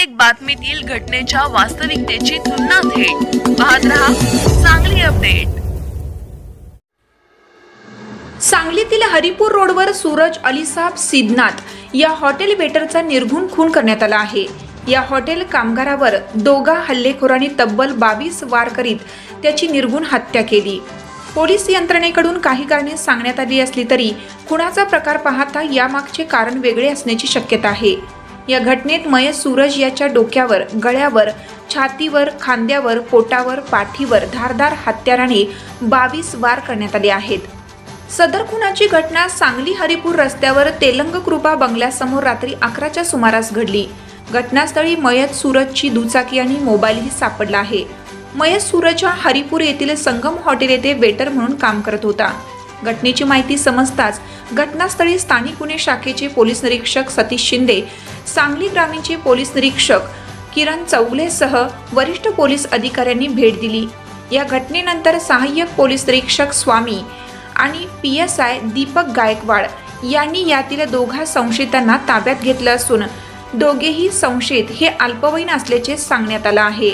प्रत्येक बातमीतील घटनेच्या वास्तविकतेची तुलना थेट. पाहत रहा चांगली अपडेट. सांगलीतील हरिपूर रोडवर सूरज अलिसाब सिद्धनाथ या हॉटेल वेटरचा निर्घुण खून करण्यात आला आहे. या हॉटेल कामगारावर दोघा हल्लेखोरांनी तब्बल बावीस वार करीत त्याची निर्घुण हत्या केली. पोलीस यंत्रणेकडून काही कारणे सांगण्यात आली असली तरी खुणाचा प्रकार पाहता यामागचे कारण वेगळे असण्याची शक्यता आहे. या घटनेत मयत सूरज याच्या डोक्यावर गळ्यावर छातीवर खांद्यावर पोटावर पाठीवर धारदार हत्याराने बावीस वार करण्यात आले आहेत. सदर खुनाची घटना सांगली हरिपूर रस्त्यावर तेलंग कृपा बंगल्यासमोर रात्री अकराच्या सुमारास घडली. घटनास्थळी मयत सूरजची दुचाकी आणि मोबाईलही सापडला आहे. मयत सूरज हा हरिपूर येथील संगम हॉटेल येथे वेटर म्हणून काम करत होता. घटनेची माहिती समजताच घटनास्थळी स्थानिक गुन्हे शाखेचे पोलीस निरीक्षक सतीश शिंदे सांगली ग्रामीणचे पोलीस निरीक्षक किरण चौगलेसह वरिष्ठ पोलीस अधिकाऱ्यांनी भेट दिली. या घटनेनंतर सहाय्यक पोलीस निरीक्षक स्वामी आणि P S I Deepak Gaikwad यांनी यातील दोघा संशयितांना ताब्यात घेतलं असून दोघेही संशयित हे अल्पवयीन असल्याचे सांगण्यात आलं आहे.